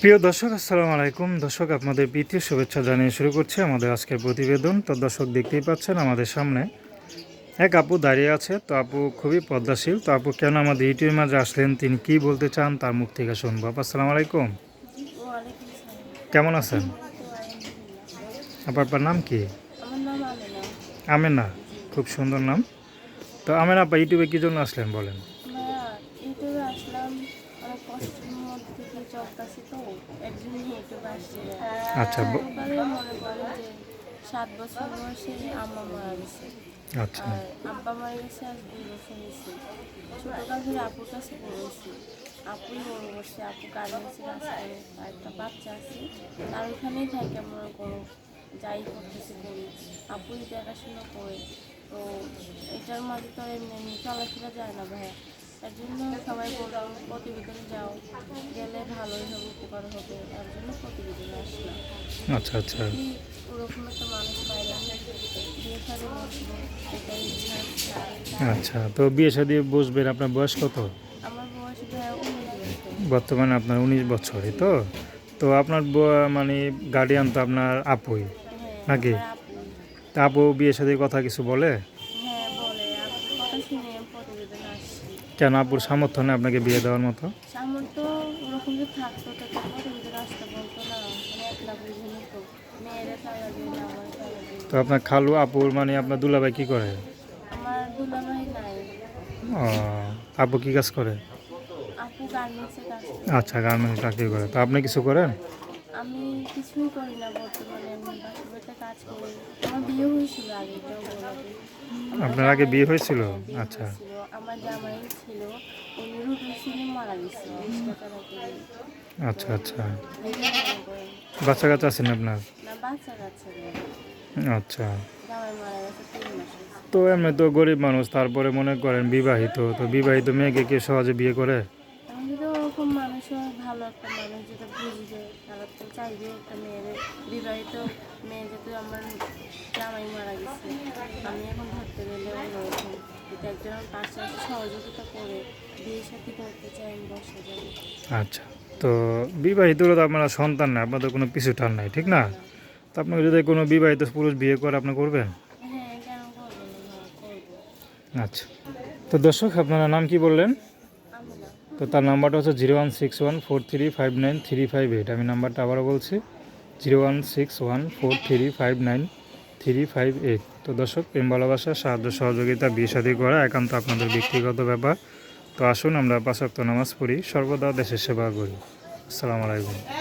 প্রিয় দর্শক, আসসালামু আলাইকুম। দর্শক, আপনাদের প্রীতীয় শুভেচ্ছা জানিয়ে শুরু করছি আমাদের আজকের প্রতিবেদন। তো দর্শক, দেখতেই পাচ্ছেন আমাদের সামনে এক আপু দাঁড়িয়ে আছে। তো আপু খুবই পদ্মাশীল। তো আপু, কেন আমাদের ইউটিউবের মাঝে আসলেন? তিনি কি বলতে চান তার মুখ থেকে শুনব। আপু, আসসালামু আলাইকুম। কেমন আছেন? আপনার নাম কি? আমেনা। খুব সুন্দর নাম। তো আমেনা আপা, ইউটিউবে কী জন্য আসলেন বলেন? ইউটিউবে আসলাম থেকে চলতেছি তো একজন ইউটিউবে আসছে। আচ্ছা মনে করেন যে সাত বছর বয়সে আম্মা মারা গেছে। আচ্ছা। আর আব্বা মারা গেছে আজ দুই বছর হয়েছে। ছোটকাল ধরে আপুর কাছে পড়েছি। আপুই করছে আপু গার্মেন্টসের রাস্তায় একটা বাচ্চা আছে। তার ওইখানেই থাকে মনে করো যাই করতেছে করি। আপুই দেখাশোনা করে। তো এটার মাঝে তো আর এমনি চলাফেরা যায় না ভাইয়া। তার জন্য সবাই বললাম প্রতিবেদনে যাও গেলে ভালোই হবে উপকার হবে। তার জন্য প্রতিবেদনে আসলাম। আচ্ছা আচ্ছা। ওরকম একটা মানুষ পাইলাম বিয়ে সাথে বসবো এটাই আচ্ছা তো বিয়ে শাদী বসবেন আপনার বয়স কত? আমার বয়স বর্তমানে আপনার উনিশ বছরই তো? তো আপনার মানে গার্ডিয়ান তো আপনার আপুই হ্যাঁ নাকি? তা আপু বিয়ে শাদীর কথা কিছু বলে আপুর কথা শুনে আমি প্রতিবেদন আসছি কেন আপুর সামর্থ্য নেই আপনাকে বিয়ে দেওয়ার মতো? সামর্থ্য ওরকম যে থাকতো তো প্রতিবেদন বলতো না একলা বুঝে নিত মেয়েরা তালা দিয়ে না আমার তালা দিয়ে তো আপনার খালু আপুর মানে আপনার দুলাভাই কি করে? আমার দুলাভাই নাই। ও, আপু কি কাজ করে? আপু গার্মেন্টসে কাজ করে। আচ্ছা গার্মেন্টস চাকরি করে। তো আপনি কিছু করেন? আমি কিছুই করি না বর্তমানে আমি বাসা কাজ করি। আমার বিয়ে হয়েছিল আগে এটাও বলা যায়। আমার আপনার আগে বিয়ে হয়েছিল? আচ্ছা। আমার জামাই ছিল উনি রুটি মারা গেছে। আচ্ছা আচ্ছা। বাচ্চা কাচ্চা আছেন আপনার? আচ্ছা। তো এমনি তো গরিব মানুষ তারপরে মনে করেন বিবাহিত তো বিবাহিত মেয়েকে কে সহজে বিয়ে করে? ওরকম ভালো একটা মানুষ যেটা বুঝবে তারা তো চাইবে একটা মেয়ের। বিবাহিত মেয়ে যেহেতু আমার জামাই মারা গেছে আমি এখন ধরতে গেলে অন্যরকম। যদি একজন আমার পাশে সহযোগিতা করে বিয়ে সাথে করতে চাই আমি বসে যাব আচ্ছা তো বিবাহিত তো আপনারা সন্তান নাই আপনাদের কোনো পিছু টান নাই ঠিক না? তো আপনাকে যদি কোনো বিবাহিত পুরুষ বিয়ে করে আপনি করবেন? হ্যাঁ না? আচ্ছা তো দর্শক আপনারা নাম কি বললেন? না তো তার নাম্বারটা হচ্ছে zero one six one four three five nine three five eight. আমি নাম্বারটা আবারও বলছি, zero one six one four three five nine three five eight. তো দর্শক, প্রেম, ভালোবাসা, সাহায্য, সহযোগিতা, বিয়ে শাদী করা একান্ত আপনাদের ব্যক্তিগত ব্যাপার। তো আসুন আমরা পাশাক্ত নামাজ পড়ি, সর্বদা দেশের সেবা করি। আসসালামু আলাইকুম।